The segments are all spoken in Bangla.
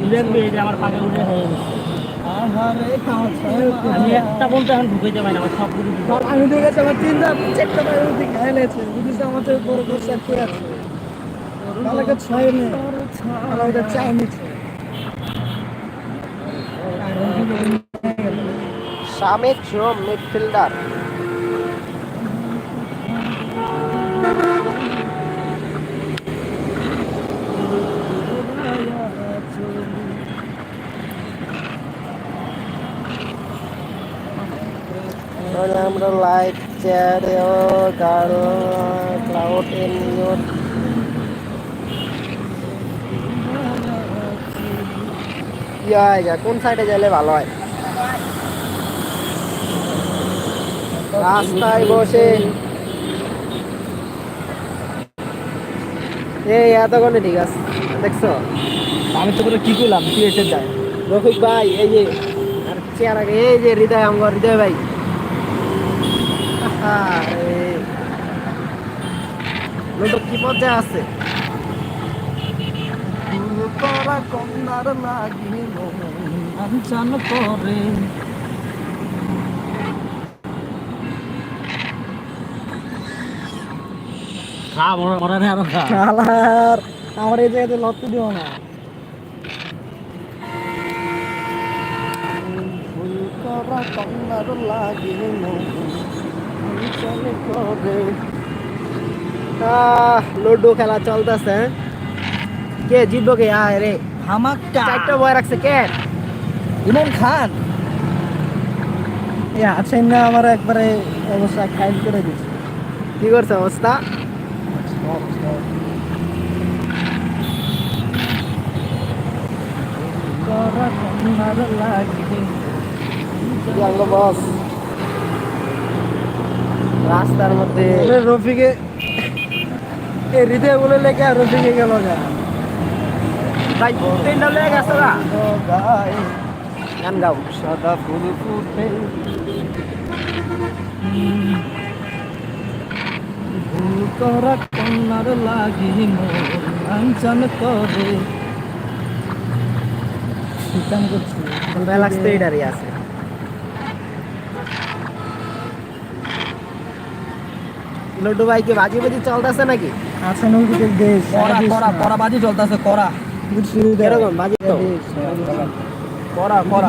এই আমার পাকা উঠে হয়ে গেছে। আমি একটা বলতে এখন ঢুকাইতে পারি না আমার সব কিছু আমি দেখেছি আমার তিনটা চারটা আমার তো বড় বড় কে আছে? ছয় নেই সামিত মিডফিল্ডার তাহলে আমরা লাইভ চ্যাট গার্ল ক্লাউড কি হয় যা কোন সাইডে গেলে ভালো হয়? রাস্তায় বসে। এই এতক্ষণে ঠিক আছে দেখছ? আমি তো কি করলাম? তুই এসে যায়? রফিক ভাই এই যে আর চেয়ার আগে এই যে হৃদয় আমার হৃদয় ভাই। লোকটা কি পর্যায়ে আছে? তোরা কন্যার লাগিল আঞ্চান করে আমার এই জায়গাতে লড়তে দিও না। কন্যার লাগিল লুডো খেলা চলতেছে। কে জিতবো কে? আয় রে। হামাক্কা চারটা বয় রাখছে কে? ইমন খান। এ আছেন না আমার একবারে অবস্থা খাইল করে দিচ্ছে কি করছে অবস্থা? ইয়াঙ্গ বস? রাস্তার মধ্যে রফিকে হৃদয় বলে লেগে আর রফিকে গেল গা। ভাই তিনটা লেগে গেছে না? গান গাও। সাদা ফুল ফুটে। ভুল করা কন্যার লাগি করে। শীতান করছি তো এটারই আছে। লড্ডু ভাই কি বাজি বাজি চলতেছে নাকি? আছে নৌদিকে দেশ করা করা করা বাজি চলতেছে করা এরকম বাজি তো। করা করা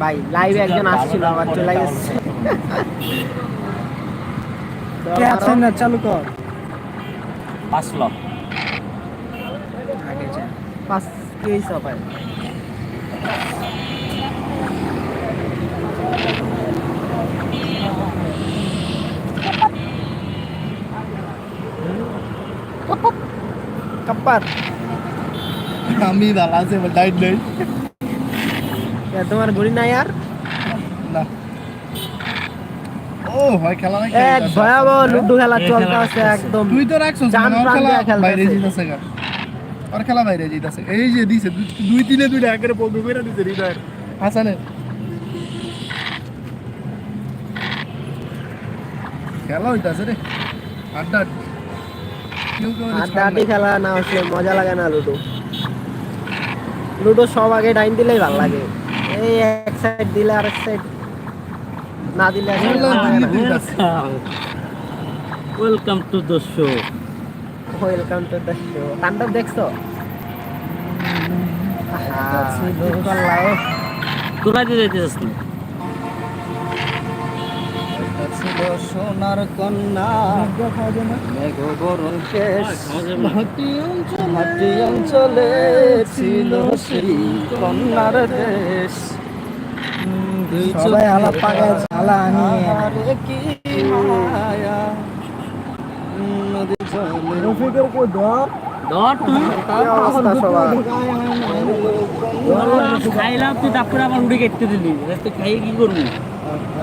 ভাই লাইভে একজন আসছিল আবার চলে গেছে। কে আছেন না? চালু কর। পাঁচ লাখ পাঁচ কি হয়েছে ভাই কাপ্পার আমি দালা আছে ডাইট নেই এ, তোমার ঘুরি নাই আর না ও হয় খেলা না এক ভয়াবহ লুডু খেলা চলতে আছে একদম তুই তো রাখছিস জান না, ওর প্রাণ খেলা দিয়া খেলতেছে। বাইরে জিতাছে গা ওর খেলা বাইরে জিতাছে এই যে দিছে দুই- দুই তিনে দুইটা একের পড়বে কইরা দিছে হৃদয়ের হাসানের খেলা হইতাছে রে। আড্ডা আড্ডি। আর দাঁড়ি খেলা না আসলে মজা লাগে না লুডো। লুডো সব আগে ডাইন দিলেই ভালো লাগে। এই এক সাইড দিলে আর এক সাইড না। দিলে। Welcome to the show welcome to the show তাণ্ডব দেখছ। কোথায় তুই? ছিল সোনার কন্যা। মেঘ বরণ কেশ। মাটি অঞ্চলে ছিল সেই কন্যার দেশ। সবাই আলা পাগায় ঝালা আনিয়ে কি মায়া? নদী জলে রফিকের কো দর? ধর তুই অবস্থা সবার? খাইলাম তুই তারপরে আমার উড়ে কেটে দিলি। খাইয়ে কি করবি?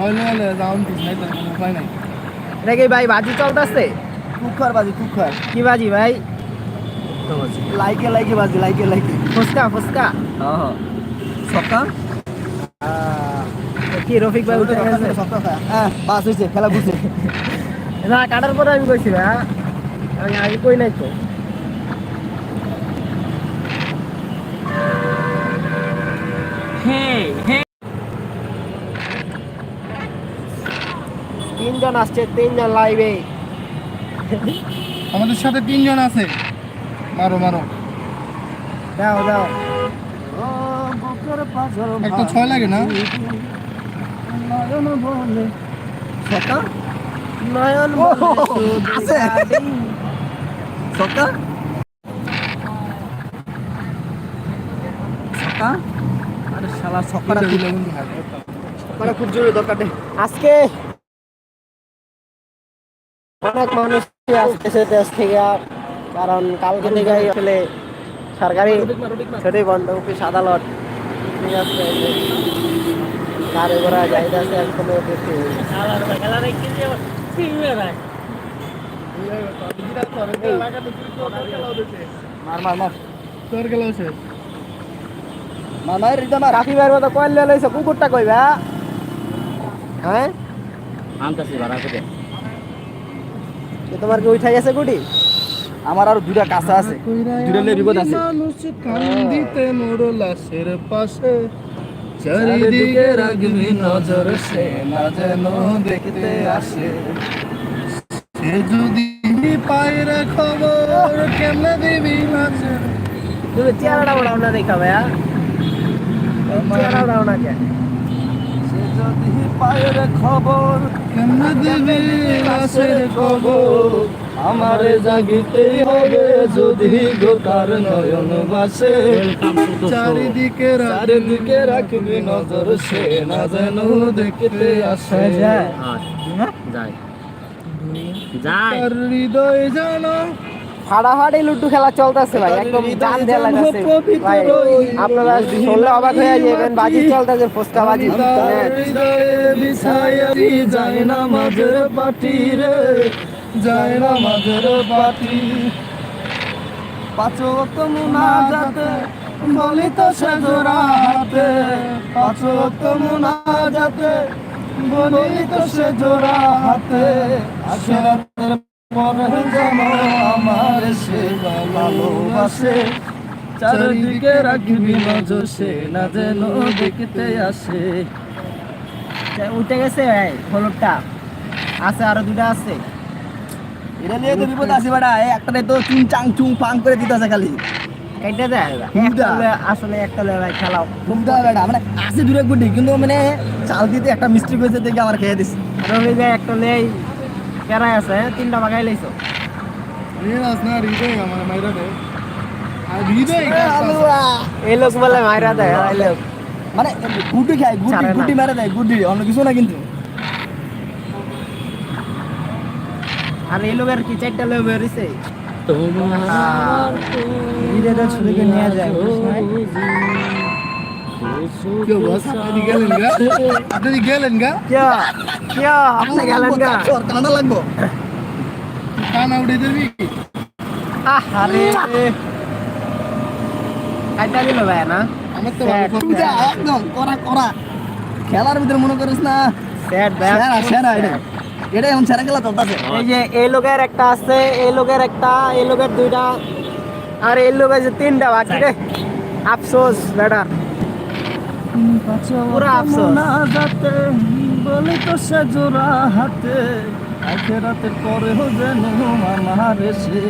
খালি ছয় লেভেলে যাওয়ান কিছু নাই তার কোনো উপায় নাই। এটা কি ভাই বাজি চলতেছে? কুখার বাজি কুখার কি বাজি ভাই? লাইকে লাইকে বাজি লাইকে লাইকে। ফুচকা ফুচকা। হ্যাঁ সকা আহ, কি রফিক ভাই উঠে গেছে? সকা হ্যাঁ। বাস হয়েছে খেলা বুঝছে না কাটার পরে আমি কইছি ভাই। হ্যাঁ? আমি আগে কই নাই তো। হ্যাঁ হ্যাঁ তিনজন আসছে তিনজন লাইভে আমাদের সাথে তিনজন আছে। মারো মারো। দাও দাও। একটা ছয় লাগে না? সকা নয়ন আছে। সকা সকা আরে শালা সকাটা দিলে কিন্তু খুব জোরে দরকার আজকে অনেক মানুষ আসতেছে দেশ থেকে, কারণ কালকে থেকে আসলে সরকারি ছুটি বন্ধ অফিস আদালত ঠিক আছে যাইতেছে এখনও দেখি রেখে ভাইয়ের মতো কয়েল লইছে, কুকুরটা কইবা হ্যাঁ? আনতাছি ভাড়া তোমার কি উঠে গেছে গুটি? আমার আরও দুটা কাঁচা আছে। দুটা লে বিপদ আছে। মানুষ কান্দিতে মোর লাশের পাশে চারিদিকে রাগবি নজর সে না যেন দেখতে আসে। সে যদি পায়রা খবর কেমনে দিবি নাচে তুমি চেহারাটা ওড়াও না দেখা ভাইয়া চেহারা ওড়াও না কে? সে যদি পায়রা খবর কেমনে দিবি লাশের আমারে জাগিতেই হবে যদি গোতার নয়ন বাসে। চারিদিকে চারিদিকে রাখবি নজর সে না যেন দেখতে আসে। যায়? যায়। যাই হৃদয় জানো ফাড়াফাড়ি লুডু খেলা চলতেছে ভাই একদম জান দেয়া ভাই আপনারা শুনলে অবাক হয়ে যাবেন বাজি চলতেছে ফুচকা বাজি বিছায়ারি যায় না মাঝের পাটি রে যায় না মাঝের পাটি। পাঁচক মুনা যাতে বলি তো সে জোড়া হাতে পাঁচক মুনা যাতে বলি তো সে জোড়া হাতে আখেরাতের পরে যেন আমার সে ভালোবাসে চারিদিকে রাখবি নজর সে না যেন দেখতে আসে। উঠে গেছে ভাই হলুদটা। আছে আরও দুটা আছে। এটা নিয়ে তো বিপদ আছে বেটা এই একটাতে তো চুং চাং চুং পাং করে দিতেছে খালি। কেটে দেয়। একটা আসলে একটা ভাই খেলাও। ঘুমটা মানে আছে দূরে গুটি কিন্তু মানে চাল দিতে একটা মিস্টেক হয়েছে দেখে আমার খেয়ে দিস রবি ভাই একটা লেই কেরাই আছে? তিনটা বাগাই লাইছো এই লোক বলে মাইরা দেয় এই লোক। মানে গুটি খায় গুটি। গুটি মেরে দেয় গুটি অন্য কিছু না কিন্তু। আর এই লোকের কি চারটা লোক বেরিয়েছে তোমার ধীরে ছুরিকে নিয়ে যায় আপনি গেলেন গা? খেলার ভিতরে মনে করিস না? এটা। খেলা চলতেছে যে এই লোকের একটা আছে এই লোকের একটা এই লোকের দুইটা আর এই লোকের যে তিনটা বাকি রে। আফসোস ব্যাটার যাতে বলি তো সে জোড়া হাতে। আখেরাতের পরে যেন আমার এসে।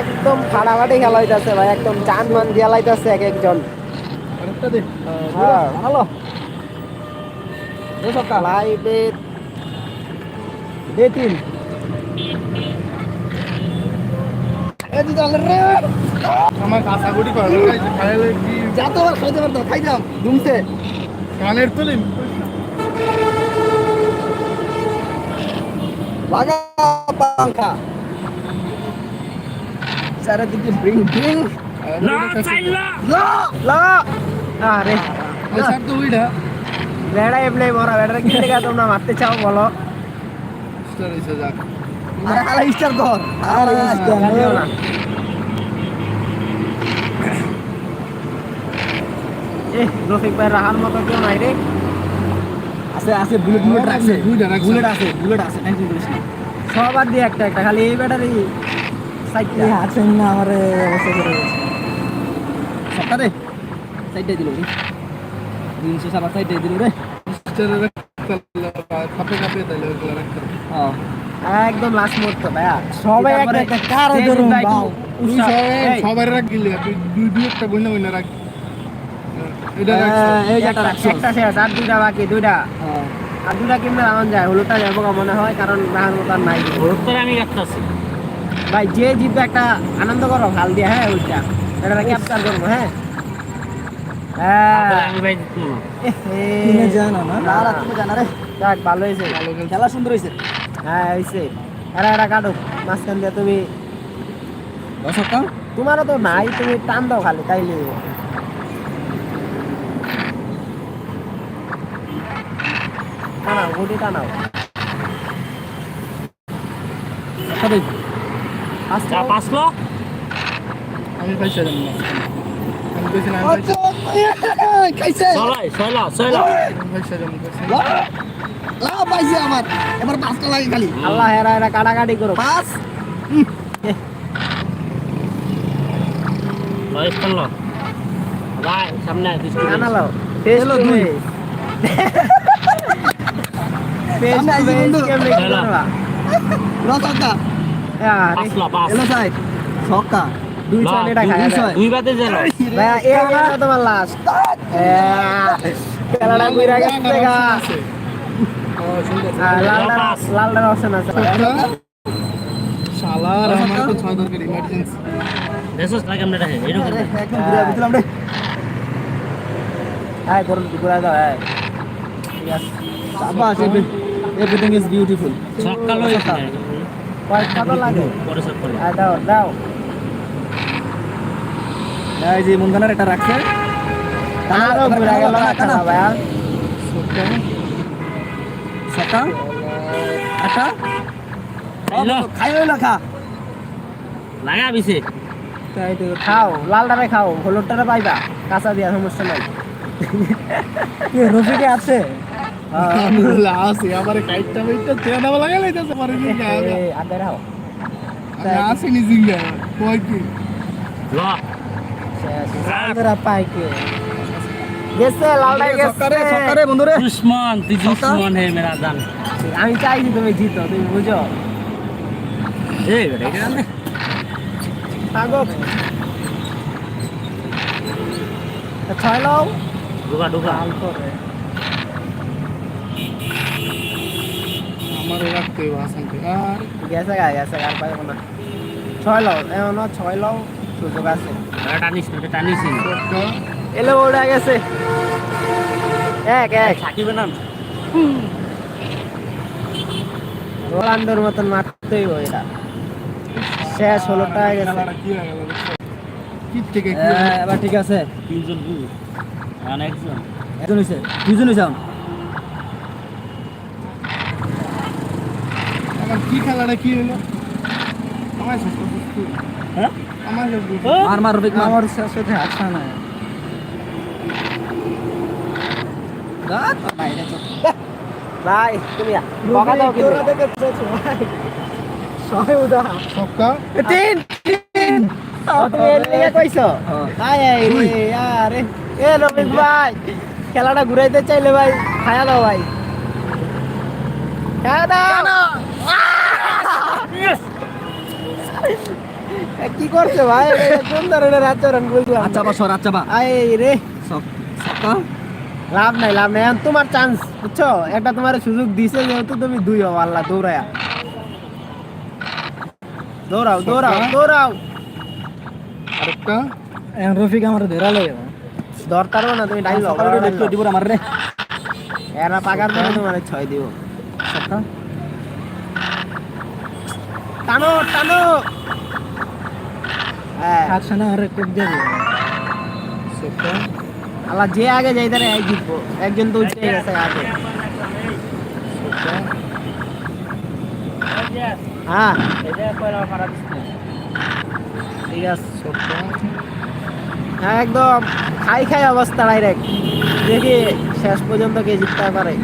একদম ফাটাফাটি খেলা হইতাছে ভাই একদম জান মান দিয়া লাইতাছে এক একজন। হ্যাঁ। সকাল দে তিন। এই দিদা রে। আমার কাঁচাগুড়ি করে খাইলে কি? যা তো আবার খাইতে পারতো খাই যাম দুমতে কানের তুলি? লাগা পাঙ্খা। চারিদিকে ব্রিং ব্রিং। না চাইলা লা লা। আরে ছাড় তো উইটা বেড়া এমনি মরা বেড়া তোমরা মারতে চাও বলো। যাক। আরে খালা স্টার কর আরে স্টার এ রফিক ভাই রাহার মতো কেউ নাই রে। আছে আছে বুলেট আছে আছে। দিয়ে একটা একটা খালি এই ব্যাটারি সাইডটা। আছেন না আমার অবস্থা করে সাইডে দিল রে। তিনশো সাবার সাইডে দিল রে। স্টারে রাখতে কাপে কাপে তাইলে ওগুলো রাখতে হ্যাঁ একদম লাস্ট মুহূর্ত ভাইয়া। সবাই একটা কার যে ধরুন বাউ। সবাই- রাখ তুই দুই দুই একটা বইনা বইনা রাখ এটা এই যে একটা একটা শেষ আর দুইটা বাকি দুইটা। হ্যাঁ। আর দুইটা কিনলে এমন যায় হলুদটা যাব মনে হয় কারণ রাহার মতো আর নাই। হলুদটারে আমি রাখতেছি। ভাই যে জিতবে একটা আনন্দ করো ভালো দিয়ে হ্যাঁ ওইটা এটা ক্যাপচার করব হ্যাঁ। হ্যাঁ। আমি ভাই দিত না। কিনে জানা না না, না, তুমি জানা রে। ভালো হয়েছে। খেলা সুন্দর হয়েছে। হ্যাঁ হয়েছে এরা এরা কাটুক মাঝখান দিয়ে তুমি তোমারও তো নাই তুমি টান দাও খালি তাইলে। টানাও গুটি টানাও। পাঁচলো আমি পয়সা না। আমি বেশি লাভ পাইছে আমার। এবার পাঁচটা লাগে খালি। আল্লাহ এরা এরা কাটাকাটি করো পাঁচ। বয়স করল ভাই সামনে এলো দুই। কেমনে কি এলো। ছক্কা। দুই পাস। লালটার অপশন আছে হ্যাঁ হ্যাঁ হ্যাঁ যে মুন্দানার এটা রাখছে আরও ঘুরা গেল না খেলা খাইলো। খা। লাগা বিছে খাও লালটারে খাও হলুদটারে পাইবা কাঁচা দিয়া সমস্যা নাই। রফিকে আছে। লাসি আমার কাইটটা বাইটটা দাও লাগা লাইতাছে পারে নি আগে রাও আমি নি জিঙ্গা কই কি? ল। পাই কে? গেছে লালটাই গেছে। বন্ধুরে। দুশ্মন তুই দুশ্মন হে মেরা জান। আমি চাইছি তুমি জিতো তুমি বুঝো? এই বেটা এটা না থাকো তা ছয় লও। ঢুকা ঢুকা। আমার আর? গেছে গা গেছে আর পাইবো না ছয় লও এমন ছয় লও সুযোগ আছে। টানিস টানিস এলো ওটা গেছে। এক এক। থাকিবে না। রোনাল্ডোর মতন মারতেই হয় এটা। শেষ হলো টাকা গেছে। এবার ঠিক আছে। তিনজন আর একজন। একজন হইছে দুজন কি খেলাটা কি হলো? আমার শেষ হ্যাঁ? আমার মার মার আমার সাথে আসা না দাঁত, বাইরে চল। ভাই তুমি বকা দাও কিন্তু। ছয় উদা ছক্কা তিন তিন। তুমি এর লিগে কইছো। আয় আয় রে আরে এ ভাই খেলাটা ঘুরাইতে চাইলে ভাই খায়া দাও ভাই। খায়া দাও। কি করছে ভাই? কোন ধরনের আচরণ বুঝলাম আচ্ছা বা সর আচ্ছা বা আয় রে। ছক্কা লাভ নাই লাভ নাই। তোমার চান্স বুঝছ? একটা তোমার সুযোগ দিছে যেহেতু তুমি দুই হও আল্লাহ দৌড়ায়া। দৌড়াও দৌড়াও দৌড়াও। আরেকটা? এখন রফিক আমার ধরা লাগে দরকার না তুমি ডাইল একটু দিব আমার রে এরা পাকার তোমার ছয় দিব। টানো টানো। হ্যাঁ। একসাথে আর কোক দিয়ে আল্লাহ যে আগে যাই তারা এক জিতবো। একজন তো উঠে গেছে আগে। হ্যাঁ। ঠিক আছে হ্যাঁ একদম। খাই খাই অবস্থা ডাইরেক্ট দেখি শেষ পর্যন্ত কে জিততে পারে।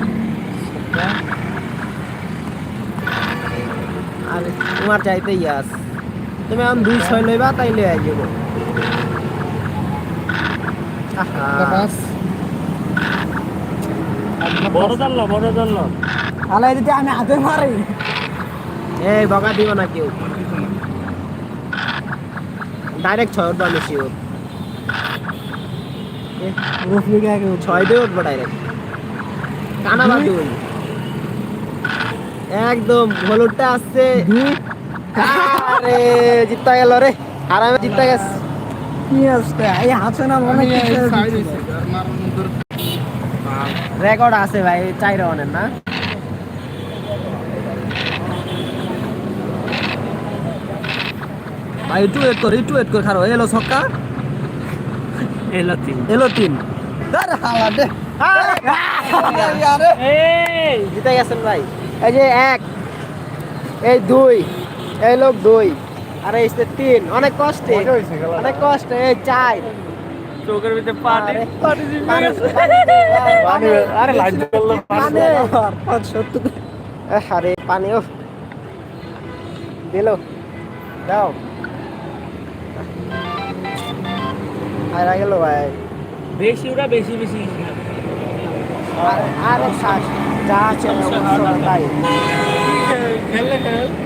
আর তোমার চাইতে ইয়াস। তুমি এখন দুই ছয় লইবা তাই আই যাব। বড় জানলো বড় জানলো। আলাই যদি আমি হাতে মারি। এই না কেউ। ডাইরেক্ট ছয় উঠবা বেশি উঠ। ছয় দিয়ে উঠবো ডাইরেক্ট কানা বাদ দুই। একদম হলুদটা আসছে। আরে জিততে গেল রে। আরামে জিততে গেছে। কি এই অনেক রেকর্ড আছে। ভাই চাই রনের না। ভাই একটু ওয়েট কর একটু ওয়েট কর খারো। এলো ছক্কা। এলো তিন। এলো তিন। আরে হালা দে। এই জিতে গেছেন ভাই। এই যে এক এই দুই এই লোক দুই। আর এই তিন। অনেক কষ্টে। হয়েছে অনেক কষ্টে এই চার। চোখের ভিতরে পানি। পানি পানি, পানি, আরে লাইট জ্বললো, পানি পানি। সত্য আরে পানি ও। দিল। দাও। হারা গেল ভাই। বেশি ওরা বেশি বেশি। আর আরে শ্বাস যা আছে তাই। খেললে খেল।